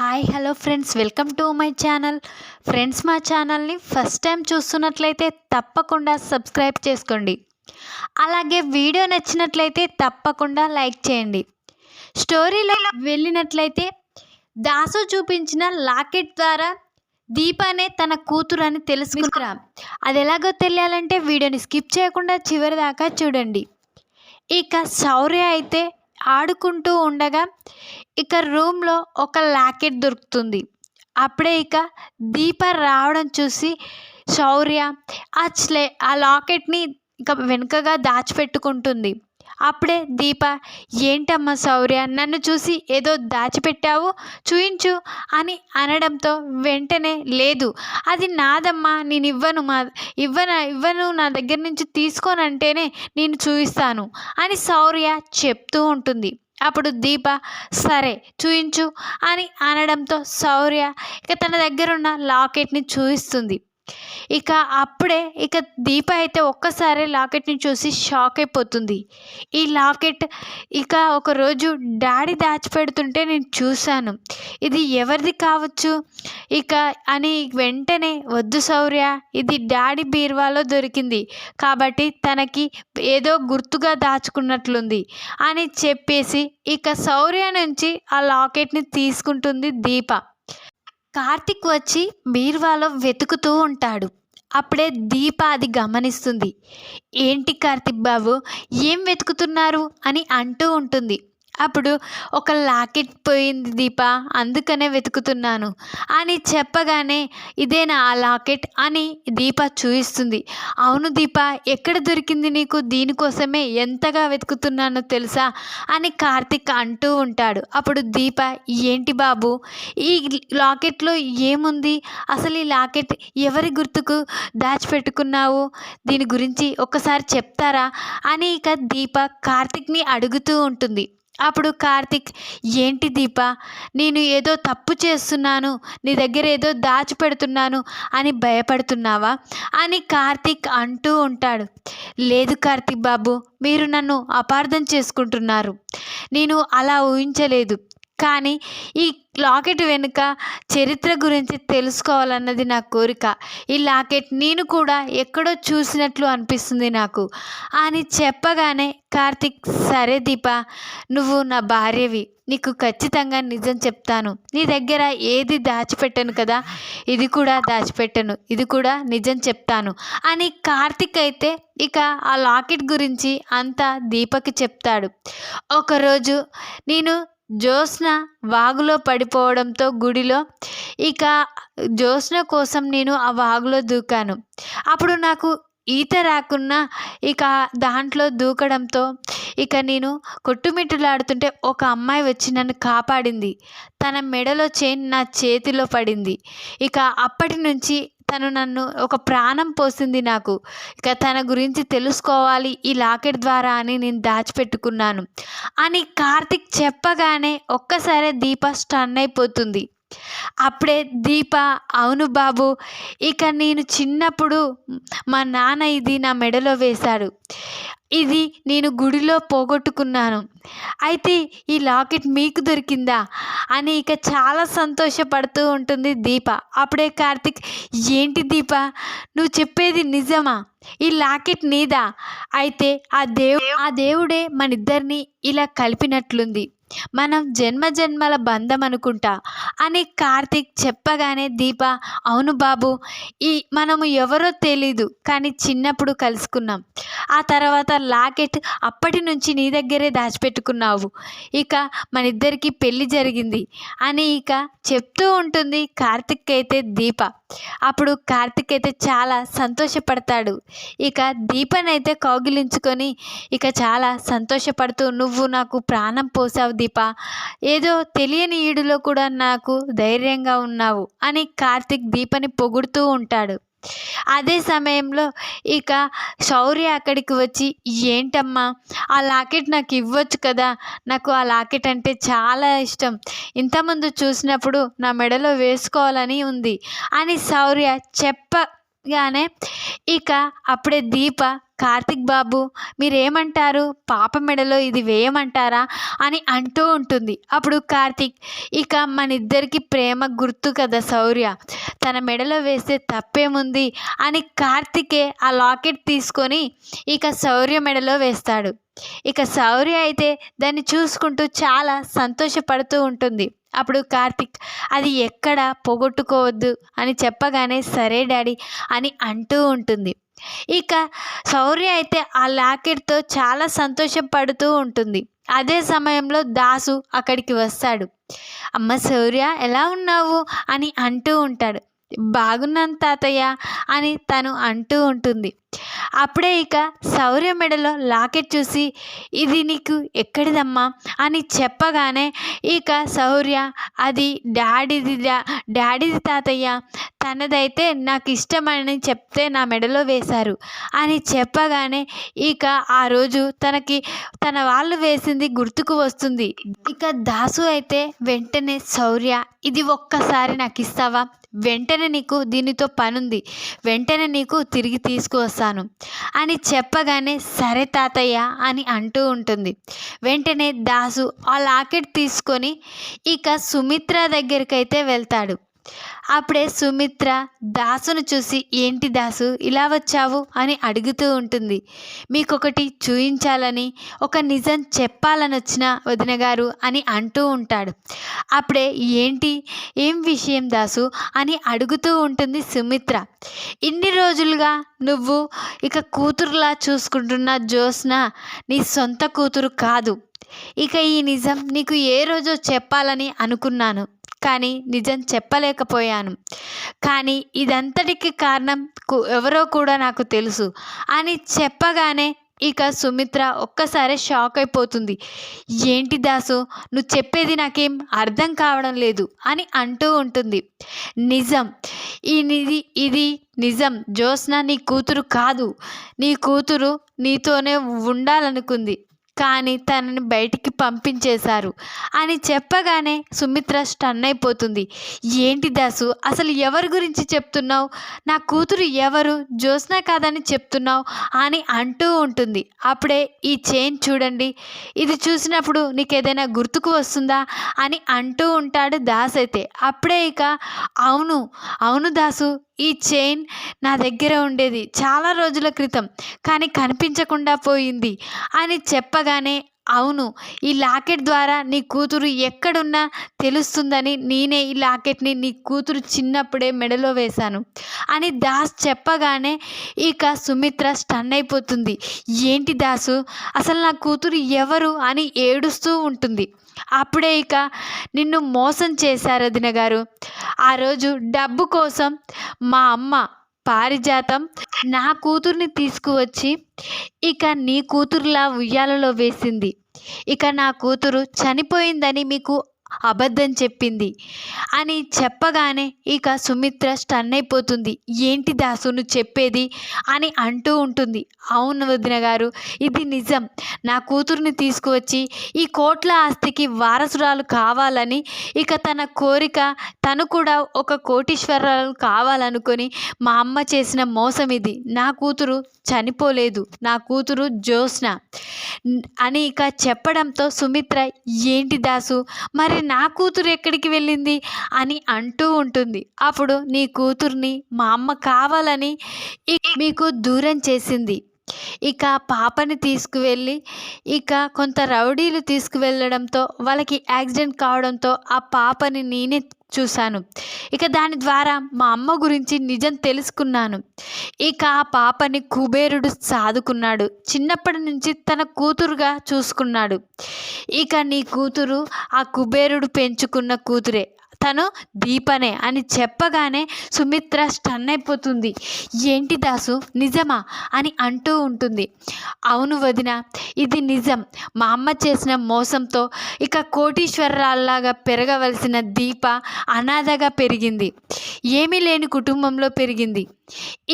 Hi hello friends. Welcome to my channel. Friends మా ఛానల్ని first time చూస్తున్నట్లయితే తప్పకుండా సబ్స్క్రైబ్ చేసుకోండి. అలాగే వీడియో నచ్చినట్లయితే తప్పకుండా లైక్ చేయండి. స్టోరీలో వెళ్ళినట్లయితే దాసు చూపించిన లాకెట్ ద్వారా దీపానే తన కూతురు అని తెలుసుకుంటారా అది ఎలాగో తెలియాలంటే వీడియోని స్కిప్ చేయకుండా చివరి దాకా చూడండి. ఇక శౌర్య అయితే ఆడుకుంటూ ఉండగా ఇక రూమ్లో ఒక లాకెట్ దొరుకుతుంది. అప్పుడే ఇక దీప రావడం చూసి శౌర్య ఆ ఆ లాకెట్ని ఇక వెనుకగా దాచిపెట్టుకుంటుంది. అప్పుడే దీప ఏంటమ్మా శౌర్య నన్ను చూసి ఏదో దాచిపెట్టావు? చూయించు అని అనడంతో వెంటనే లేదు అది నాదమ్మా నేను ఇవ్వను మా ఇవ్వన ఇవ్వను నా దగ్గర నుంచి తీసుకోనంటేనే నేను చూపిస్తాను అని శౌర్య చెప్తూ ఉంటుంది. అప్పుడు దీప సరే చూయించు అని అనడంతో శౌర్య ఇక తన దగ్గర ఉన్న లాకెట్ని చూపిస్తుంది ఇక అప్పుడే ఇక దీప అయితే ఒక్కసారి లాకెట్ని చూసి షాక్ అయిపోతుంది. ఈ లాకెట్ ఇక ఒకరోజు డాడీ దాచిపెడుతుంటే నేను చూశాను. ఇది ఎవరిది కావచ్చు? ఇక అని వెంటనే వద్దు శౌర్య ఇది డాడీ బీరువాలో దొరికింది. కాబట్టి తనకి ఏదో గుర్తుగా దాచుకున్నట్లుంది అని చెప్పేసి ఇక శౌర్య నుంచి ఆ లాకెట్ని తీసుకుంటుంది దీప. కార్తిక్ వచ్చి బీర్వాలో వెతుకుతూ ఉంటాడు. అప్పుడే దీప అది గమనిస్తుంది. ఏంటి కార్తిక్ బాబు? ఏం వెతుకుతున్నారు? అని అంటూ ఉంటుంది. అప్పుడు ఒక లాకెట్ పోయింది దీప అందుకనే వెతుకుతున్నాను. అని చెప్పగానే ఇదేనా ఆ లాకెట్? అని దీప చూయిస్తుంది. అవును దీప ఎక్కడ దొరికింది నీకు? దీనికోసమే ఎంతగా వెతుకుతున్నానో తెలుసా? అని కార్తిక్ అంటూ ఉంటాడు. అప్పుడు దీప ఏంటి బాబు ఈ లాకెట్లో ఏముంది? అసలు ఈ లాకెట్ ఎవరి గుర్తుకు దాచిపెట్టుకున్నావు? దీని గురించి ఒక్కసారి చెప్తారా? అని ఇక దీప కార్తిక్ని అడుగుతూ ఉంటుంది. అప్పుడు కార్తిక్ ఏంటి దీప? నేను ఏదో తప్పు చేస్తున్నాను నీ దగ్గర ఏదో దాచిపెడుతున్నాను అని భయపడుతున్నావా? అని కార్తిక్ అంటూ ఉంటాడు. లేదు కార్తిక్ బాబు మీరు నన్ను అపార్థం చేసుకుంటున్నారు. నేను అలా ఊహించలేదు. కానీ ఈ లాకెట్ వెనుక చరిత్ర గురించి తెలుసుకోవాలన్నది నా కోరిక. ఈ లాకెట్ నేను కూడా ఎక్కడో చూసినట్లు అనిపిస్తుంది నాకు. అని చెప్పగానే కార్తిక్ సరే దీప నువ్వు నా భార్యవి. నీకు ఖచ్చితంగా నిజం చెప్తాను. నీ దగ్గర ఏది దాచిపెట్టను కదా? ఇది కూడా దాచిపెట్టను. ఇది కూడా నిజం చెప్తాను. అని కార్తిక్ అయితే ఇక ఆ లాకెట్ గురించి అంతా దీపకి చెప్తాడు. ఒకరోజు నేను జ్యోత్స్న వాగులో పడిపోవడంతో గుడిలో ఇక జ్యోత్స్న కోసం నేను ఆ వాగులో దూకాను. అప్పుడు నాకు ఈత రాకున్నా ఇక దాంట్లో దూకడంతో ఇక నేను కొట్టుమిట్టులాడుతుంటే ఒక అమ్మాయి వచ్చి నన్ను కాపాడింది. తన మెడలో చైన్ నా చేతిలో పడింది. ఇక అప్పటి నుంచి తను నన్ను ఒక ప్రాణం పోసింది నాకు. ఇక తన గురించి తెలుసుకోవాలి ఈ లాకెట్ ద్వారా అని నేను దాచిపెట్టుకున్నాను. అని కార్తిక్ చెప్పగానే ఒక్కసారి దీప స్టన్ అయిపోతుంది. అప్పుడే దీప అవును బాబు ఇక నేను చిన్నప్పుడు మా నాన్న ఇది నా మెడలో వేశాడు. ఇది నేను గుడిలో పోగొట్టుకున్నాను. అయితే ఈ లాకెట్ మీకు దొరికిందా? అని ఇక చాలా సంతోషపడుతూ ఉంటుంది దీప. అప్పుడే కార్తిక్ ఏంటి దీప? నువ్వు చెప్పేది నిజమా? ఈ లాకెట్ నీదా? అయితే ఆ దేవు ఆ దేవుడే మన ఇద్దరిని ఇలా కలిపినట్లుంది. మనం జన్మ జన్మల బంధం అనుకుంటా అని కార్తిక్ చెప్పగానే దీప అవును బాబు ఈ మనము ఎవరో తెలీదు కానీ చిన్నప్పుడు కలుసుకున్నాం. ఆ తర్వాత లాకెట్ అప్పటి నుంచి నీ దగ్గరే దాచిపెట్టుకున్నావు. ఇక మన ఇద్దరికి పెళ్ళి జరిగింది అని ఇక చెప్తూ ఉంటుంది కార్తిక్ అయితే దీప. అప్పుడు కార్తిక్ అయితే చాలా సంతోషపడతాడు. ఇక దీపనైతే కౌగిలించుకొని ఇక చాలా సంతోషపడుతూ నువ్వు నాకు ప్రాణం పోసావు దీప. ఏదో తెలియని ఈడులో కూడా నాకు ధైర్యంగా ఉన్నావు అని కార్తిక్ దీపని పొగుడుతూ ఉంటాడు. అదే సమయంలో ఇక శౌర్య అక్కడికి వచ్చి ఏంటమ్మా ఆ లాకెట్ నాకు ఇవ్వచ్చు కదా? నాకు ఆ లాకెట్ అంటే చాలా ఇష్టం. ఇంతకుముందు చూసినప్పుడు నా మెడలో వేసుకోవాలని ఉంది అని శౌర్య చెప్పగానే ఇక అప్పుడే దీప కార్తిక్ బాబు మీరేమంటారు? పాప మెడలో ఇది వేయమంటారా? అని అంటూ ఉంటుంది. అప్పుడు కార్తిక్ ఇక మనిద్దరికి ప్రేమ గుర్తు కదా శౌర్య. తన మెడలో వేస్తే తప్పేముంది? అని కార్తికే ఆ లాకెట్ తీసుకొని ఇక శౌర్య మెడలో వేస్తాడు. ఇక శౌర్య అయితే దాన్ని చూసుకుంటూ చాలా సంతోషపడుతూ ఉంటుంది. అప్పుడు కార్తిక్ అది ఎక్కడ పోగొట్టుకోవద్దు అని చెప్పగానే సరే డాడీ అని అంటూ ఉంటుంది. ఇక శౌర్య అయితే ఆ లాకెట్తో చాలా సంతోషపడుతూ ఉంటుంది. అదే సమయంలో దాసు అక్కడికి వస్తాడు. అమ్మ శౌర్య ఎలా ఉన్నావు? అని అంటూ ఉంటాడు. బాగున్నాను తాతయ్య అని తను అంటూ ఉంటుంది. అప్పుడే ఇక శౌర్య మెడలో లాకెట్ చూసి ఇది నీకు ఎక్కడిదమ్మా? అని చెప్పగానే ఇక శౌర్య అది డాడీది డా- డాడీది తాతయ్య తనదైతే నాకు ఇష్టమని చెప్తే నా మెడలో వేశారు. అని చెప్పగానే ఇక ఆ రోజు తనకి తన వాళ్ళు వేసింది గుర్తుకు వస్తుంది. ఇక దాసు అయితే వెంటనే శౌర్య ఇది ఒక్కసారి నాకు ఇస్తావా వెంటనే నీకు దీనితో పనుంది. వెంటనే నీకు తిరిగి తీసుకువస్తాను. అని చెప్పగానే సరే తాతయ్య అని అంటూ ఉంటుంది. వెంటనే దాసు ఆ లాకెట్ తీసుకొని ఇక సుమిత్ర దగ్గరికైతే వెళ్తాడు. అప్పుడే సుమిత్ర దాసును చూసి ఏంటి దాసు ఇలా వచ్చావు? అని అడుగుతూ ఉంటుంది. మీకొకటి చూయించాలని ఒక నిజం చెప్పాలని వచ్చిన వదిన గారు అని అంటూ ఉంటాడు. అప్పుడే ఏంటి ఏం విషయం దాసు? అని అడుగుతూ ఉంటుంది సుమిత్ర. ఇన్ని రోజులుగా నువ్వు ఇక కూతురులా చూసుకుంటున్న జ్యోత్స్న నీ సొంత కూతురు కాదు. ఇక ఈ నిజం నీకు ఏ రోజో చెప్పాలని అనుకున్నాను. కానీ నిజం చెప్పలేకపోయాను. కానీ ఇదంతటికి కారణం ఎవరో కూడా నాకు తెలుసు. అని చెప్పగానే ఇక సుమిత్ర ఒక్కసారి షాక్ అయిపోతుంది. ఏంటి దాసు? నువ్వు చెప్పేది నాకేం అర్థం కావడం లేదు అని అంటూ ఉంటుంది. నిజం. ఈ నిధి ఇది నిజం. జ్యోత్స్న నీ కూతురు కాదు. నీ కూతురు నీతోనే ఉండాలనుకుంది. కానీ తనని బయటికి పంపించేశారు. అని చెప్పగానే సుమిత్ర స్టన్ అయిపోతుంది. ఏంటి దాసు అసలు ఎవరి గురించి చెప్తున్నావు? నా కూతురు ఎవరు? జ్యోత్స్న కాదని చెప్తున్నావు? అని అంటూ ఉంటుంది. అప్పుడే ఈ చైన్ చూడండి ఇది చూసినప్పుడు నీకు ఏదైనా గుర్తుకు వస్తుందా? అని అంటూ ఉంటాడు దాస్ అయితే అప్పుడే ఇక అవును అవును దాసు ఈ చైన్ నా దగ్గర ఉండేది చాలా రోజుల క్రితం కానీ కనిపించకుండా పోయింది. అని చెప్పగానే అవును ఈ లాకెట్ ద్వారా నీ కూతురు ఎక్కడున్నా తెలుస్తుందని నేనే ఈ లాకెట్ని నీ కూతురు చిన్నప్పుడే మెడలో వేశాను. అని దాస్ చెప్పగానే ఇక సుమిత్ర స్టన్ అయిపోతుంది. ఏంటి దాసు అసలు నా కూతురు ఎవరు? అని ఏడుస్తూ ఉంటుంది. అప్పుడే ఇక నిన్ను మోసం చేశారు అదిన గారు. ఆ రోజు డబ్బు కోసం మా అమ్మ పారిజాతం నా కూతుర్ని తీసుకువచ్చి ఇక నీ కూతురులా ఉయ్యాలలో వేసింది. ఇక నా కూతురు చనిపోయిందని మీకు అబద్ధం చెప్పింది. అని చెప్పగానే ఇక సుమిత్ర స్టన్ అయిపోతుంది. ఏంటి దాసును చెప్పేది? అని అంటూ ఉంటుంది. అవును వదిన గారు ఇది నిజం. నా కూతురుని తీసుకువచ్చి ఈ కోట్ల ఆస్తికి వారసురాలు కావాలని ఇక తన కోరిక తను కూడా ఒక కోటీశ్వరాలు కావాలనుకొని మా అమ్మ చేసిన మోసం ఇది. నా కూతురు చనిపోలేదు. నా కూతురు జ్యోత్స్న. అని ఇక చెప్పడంతో సుమిత్ర ఏంటి దాసు మరి నా కూతురు ఎక్కడికి వెళ్ళింది? అని అంటూ ఉంటుంది. అప్పుడు నీ కూతుర్ని మా అమ్మ కావాలని మీకు దూరం చేసింది. ఇక పాపని తీసుకువెళ్ళి ఇక కొంత రౌడీలు తీసుకువెళ్ళడంతో వాళ్ళకి యాక్సిడెంట్ కావడంతో ఆ పాపని నేనే చూశాను. ఇక దాని ద్వారా మా అమ్మ గురించి నిజం తెలుసుకున్నాను. ఇక ఆ పాపని కుబేరుడు సాదుకున్నాడు. చిన్నప్పటి నుంచి తన కూతురుగా చూసుకున్నాడు. ఇక నీ కూతురు ఆ కుబేరుడు పెంచుకున్న కూతురే. తను దీపనే అని చెప్పగానే సుమిత్ర స్టన్ అయిపోతుంది. ఏంటి దాసు? నిజమా? అని అంటూ ఉంటుంది. అవును వదిన ఇది నిజం. మా అమ్మ చేసిన మోసంతో ఇక కోటీశ్వరరాల్లాగా పెరగవలసిన దీప అనాథగా పెరిగింది. ఏమీ లేని కుటుంబంలో పెరిగింది.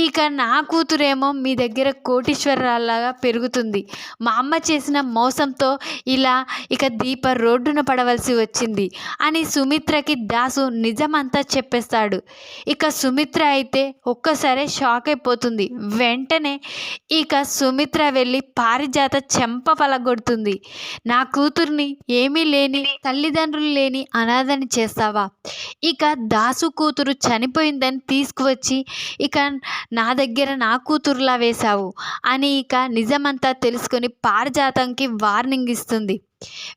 ఇక నా కూతురేమో మీ దగ్గర కోటీశ్వరరాల్లాగా పెరుగుతుంది. మా అమ్మ చేసిన మోసంతో ఇలా ఇక దీప రోడ్డున పడవలసి వచ్చింది అని సుమిత్రకి దాసు నిజమంతా చెప్పేస్తాడు. ఇక సుమిత్ర అయితే ఒక్కసారే షాక్ అయిపోతుంది. వెంటనే ఇక సుమిత్ర వెళ్ళి పారిజాత చెంప పలగొడుతుంది. నా కూతుర్ని ఏమీ లేని తల్లిదండ్రులు లేని అనాథని చేస్తావా? ఇక దాసు కూతురు చనిపోయిందని తీసుకువచ్చి ఇక నా దగ్గర నా కూతురులా వేశావు అని ఇక నిజమంతా తెలుసుకొని పారిజాతంకి వార్నింగ్ ఇస్తుంది.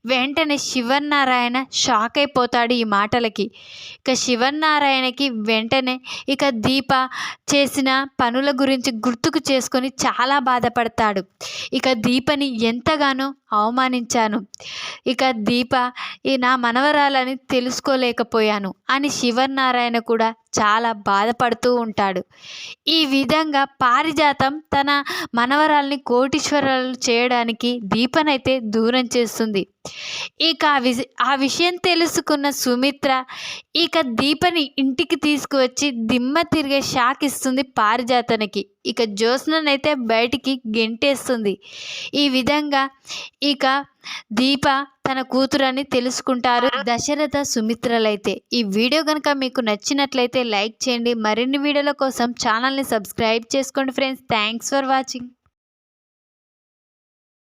వెంటనే శివనారాయణ షాక్ అయిపోతాడు ఈ మాటలకి. ఇక శివనారాయణకి వెంటనే ఇక దీప చేసిన పనుల గురించి గుర్తుకు చేసుకొని చాలా బాధపడతాడు. ఇక దీపని ఎంతగానో అవమానించాను. ఇక దీప ఈ నా మనవరాలని తెలుసుకోలేకపోయాను అని శివనారాయణ కూడా చాలా బాధపడుతూ ఉంటాడు. ఈ విధంగా పారిజాతం తన మనవరాల్ని కోటీశ్వరాలు చేయడానికి దీపనైతే దూరం చేస్తుంది. ఇక ఆ విష ఆ విషయం తెలుసుకున్న సుమిత్ర ఇక దీపని ఇంటికి తీసుకువచ్చి దిమ్మ తిరిగే షాక్ ఇస్తుంది పారిజాతనికి. ఇక జ్యోత్స్ననైతే బయటికి గెంటేస్తుంది. ఈ విధంగా ఇక దీప తన కూతురని తెలుసుకుంటారు దశరథ సుమిత్రలైతే. ఈ వీడియో కనుక మీకు నచ్చినట్లయితే లైక్ చేయండి. మరిన్ని వీడియోల కోసం ఛానల్ని సబ్స్క్రైబ్ చేసుకోండి ఫ్రెండ్స్. Thanks for watching.